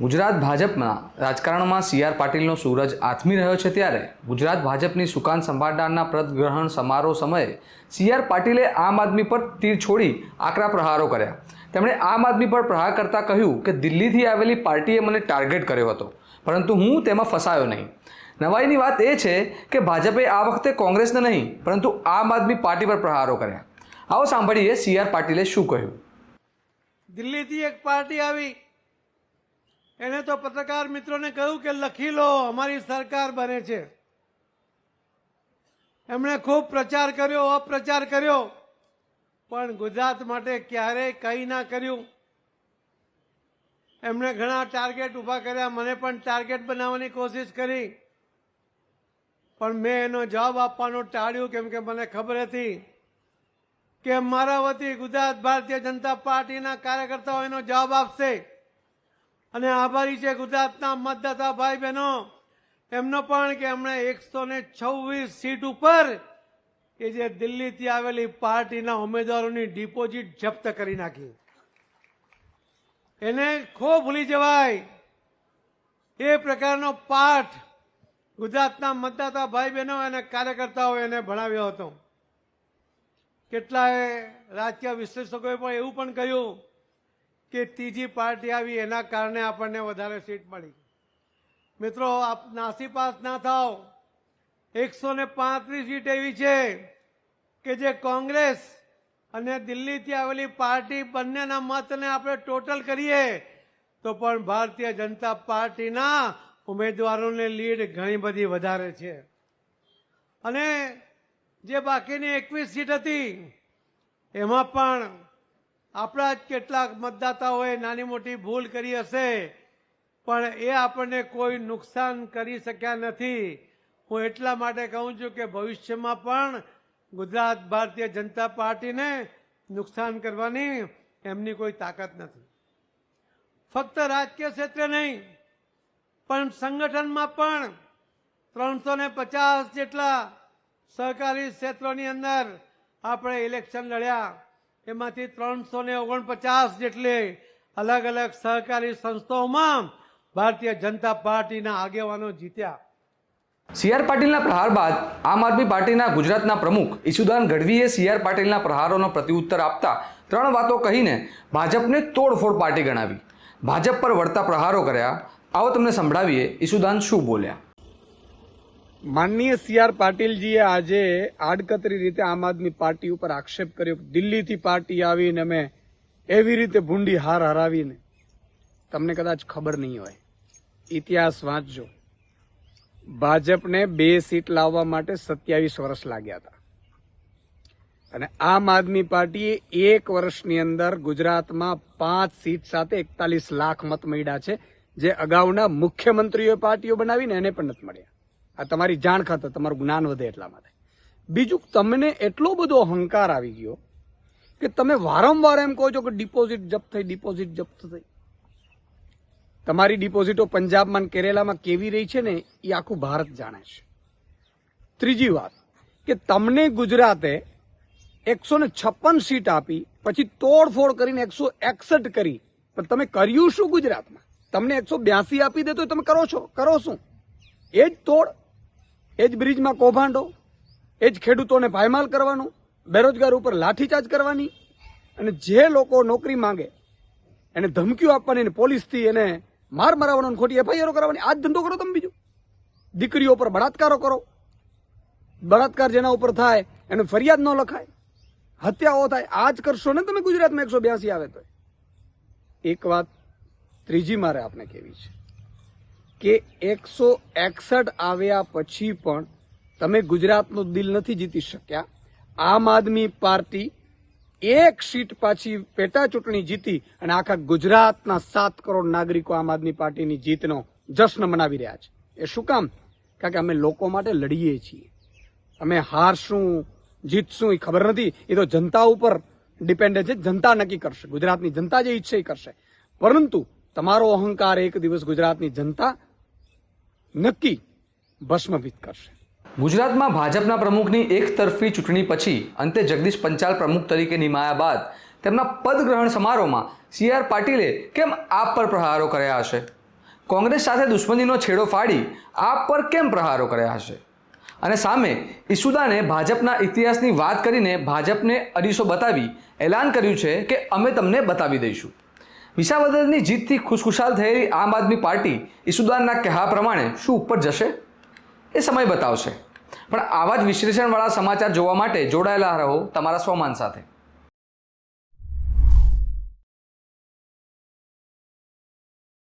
ગુજરાત ભાજપના રાજકારણમાં C R પાટીલનો સૂરજ આથમી રહ્યો છે ત્યારે ગુજરાત ભાજપની સુકાન સંભાળનારના પદગ્રહણ સમારોહ સમયે સી આર પાટીલે આમ આદમી પર તીર છોડી આકરા પ્રહારો કર્યા. તેમણે આમ આદમી પર પ્રહાર કરતાં કહ્યું કે દિલ્હીથી આવેલી પાર્ટીએ મને ટાર્ગેટ કર્યો હતો, પરંતુ હું તેમાં ફસાયો નહીં. નવાઈની વાત એ છે કે ભાજપે આ વખતે કોંગ્રેસને નહીં, પરંતુ આમ આદમી પાર્ટી પર પ્રહારો કર્યા. આવો સાંભળીએ સી આર પાટીલે શું કહ્યું. દિલ્હીથી એક પાર્ટી આવી એને તો પત્રકાર મિત્રોને કહ્યું કે લખી લો, અમારી સરકાર બને છે. એમણે ખૂબ પ્રચાર કર્યો, અપ્રચાર કર્યો, પણ ગુજરાત માટે ક્યારેય કંઈ ના કર્યું. એમણે ઘણા ટાર્ગેટ ઊભા કર્યા, મને પણ ટાર્ગેટ બનાવવાની કોશિશ કરી. પણ મેં એનો જવાબ આપવાનું ટાળ્યું, કેમ કે મને ખબર હતી કે મારા વતી ગુજરાત ભારતીય જનતા પાર્ટીના કાર્યકર્તાઓ એનો જવાબ આપશે. અને આભારી છે ગુજરાતના મતદાતા ભાઈ બહેનો એમનો પણ કે એમણે એકસો ને છવ્વીસ સીટ ઉપર એ જે દિલ્હીથી આવેલી પાર્ટીના ઉમેદવારોની ડિપોઝિટ જપ્ત કરી નાખી. એને ખો ભૂલી જવાય. એ પ્રકારનો પાઠ ગુજરાતના મતદાતા ભાઈ બહેનો અને કાર્યકર્તાઓ એને ભણાવ્યો હતો. કેટલાય રાજકીય વિશ્લેષકોએ પણ એવું પણ કહ્યું કે ત્રીજી પાર્ટી આવી એના કારણે આપણને વધારે સીટ મળી. મિત્રો, આપ નાસીપાસ ના થાવ એકસો ને પાંત્રીસ સીટ એવી છે કે જે કોંગ્રેસ અને દિલ્હીથી આવેલી પાર્ટી બંનેના મતને આપણે ટોટલ કરીએ, તો પણ ભારતીય જનતા પાર્ટીના ઉમેદવારોને લીડ ઘણી બધી વધારે છે. અને જે બાકીની એકવીસ સીટ હતી, એમાં પણ આપણા જ કેટલાક મતદાતાઓએ નાની મોટી ભૂલ કરી હશે, પણ એ આપણને કોઈ નુકસાન કરી શક્યા નથી. હું એટલા માટે કહું છું કે ભવિષ્યમાં પણ ગુજરાત ભારતીય જનતા પાર્ટીને નુકસાન કરવાની એમની કોઈ તાકાત નથી. ફક્ત રાજકીય ક્ષેત્રે નહીં, પણ સંગઠનમાં પણ ત્રણસો ને પચાસ જેટલા સહકારી ક્ષેત્રોની અંદર આપણે ઇલેક્શન લડ્યા. એમાંથી ત્રણસો ને ઓગણપચાસ જેટલી અલગ અલગ સહકારી સંસ્થાઓમાં ભારતીય જનતા પાર્ટીના આગેવાનો જીત્યા. સીઆર પાટીલના પ્રહાર બાદ આમ આદમી પાર્ટીના ગુજરાતના પ્રમુખ ઈસુદાન ગઢવીએ સીઆર પાટીલના પ્રહારોનો પ્રત્યુત્તર આપતા ત્રણ વાતો કહીને ભાજપને તોડફોડ પાર્ટી ગણાવી. ભાજપ પર વળતા પ્રહારો કર્યા. આવો તમને સંભળાવીએ ઈસુદાન શું બોલ્યા. માનનીય સી આર પાટીલજીએ આજે આડકતરી રીતે આમ આદમી પાર્ટી ઉપર આક્ષેપ કર્યો દિલ્હીથી પાર્ટી આવીને અમે એવી રીતે ભૂંડી હાર હરાવીને તમને કદાચ ખબર નહીં હોય. ઇતિહાસ વાંચજો. ભાજપને બે સીટ લાવવા માટે સત્યાવીસ વર્ષ લાગ્યા હતા. અને આમ આદમી પાર્ટીએ એક વર્ષની અંદર ગુજરાતમાં પાંચ સીટ સાથે એકતાલીસ લાખ મત મળ્યા છે, જે અગાઉના મુખ્યમંત્રીઓ પાર્ટીઓ બનાવીને એને પણ નથી મળ્યા. આ તમારી જાણ ખાતર તમારું જ્ઞાન વધે એટલા માટે. બીજું, તમને એટલો બધો અહંકાર આવી ગયો કે તમે વારંવાર એમ કહો છો કે ડિપોઝિટ જપ્ત થઈ ડિપોઝિટ જપ્ત થઈ. તમારી ડિપોઝિટો પંજાબમાં કેરેલામાં કેવી રહી છે ને, એ આખું ભારત જાણે છે. ત્રીજી વાત, કે તમને ગુજરાતે એકસો ને છપ્પન સીટ આપી, પછી તોડફોડ કરીને એકસો એકસઠ કરી, પણ તમે કર્યું શું ગુજરાતમાં? તમને એકસો બ્યાસી આપી દે તો તમે કરો છો, કરો શું? એ જ તોડ એ જ બ્રિજમાં કૌભાંડો, એ જ ખેડૂતોને પાયમાલ કરવાનો, બેરોજગાર ઉપર લાઠીચાર્જ કરવાની, અને જે લોકો નોકરી માંગે, એને ધમકીઓ આપવાની પોલીસથી એને માર મરાવવાનો ખોટી એફઆઈઆરો કરાવવાની, આ જ ધંધો કરો તમે બીજું. દીકરીઓ પર બળાત્કારો કરો. બળાત્કાર જેના ઉપર થાય, એને ફરિયાદ ન લખાય. હત્યાઓ થાય, આ જ કરશો ને તમે ગુજરાતમાં એકસો બ્યાસી આવે તો એક વાત ત્રીજી મારે આપને કહેવી છે. કે એકસો એકસઠ આવ્યા પછી પણ તમે ગુજરાતનું દિલ નથી જીતી શક્યા. આમ આદમી પાર્ટી એક સીટ પાછી પેટા ચૂંટણી જીતી અને આખા ગુજરાતના સાત કરોડ નાગરિકો આમ આદમી પાર્ટીની જીતનો જશ્ન મનાવી રહ્યા છે. એ શું કામ? કારણ કે અમે લોકો માટે લડીએ છીએ. અમે હારશું, જીતશું, એ ખબર નથી. એ તો જનતા ઉપર ડિપેન્ડ છે. જનતા નક્કી કરશે. ગુજરાતની જનતા જે ઈચ્છે એ કરશે. પરંતુ તમારો અહંકાર એક દિવસ ગુજરાતની જનતા નક્કી ભસ્મભીત કરશે. ગુજરાતમાં ભાજપના પ્રમુખની એક તરફી ચૂંટણી પછી અંતે જગદીશ પંચાલ પ્રમુખ તરીકે નિમાયા બાદ તેમના પદગ્રહણ સમારોહમાં સી આર પાટીલે કેમ આપ પર પ્રહારો કર્યા હશે? કોંગ્રેસ સાથે દુશ્મનીનો છેડો ફાડી આપ પર કેમ પ્રહારો કર્યા હશે? અને સામે ઈસુદાને ભાજપના ઇતિહાસની વાત કરીને ભાજપને અરીસો બતાવી એલાન કર્યું છે કે અમે તમને બતાવી દઈશું. વિસાવદરની જીતથી ખુશખુશાલ થયેલી આમ આદમી પાર્ટી ઈસુદાનના કહા પ્રમાણે શું ઉપર જશે એ સમય બતાવશે. પણ આવા જ વિશ્લેષણવાળા સમાચાર જોવા માટે જોડાયેલા રહો તમારા સ્વમાન સાથે.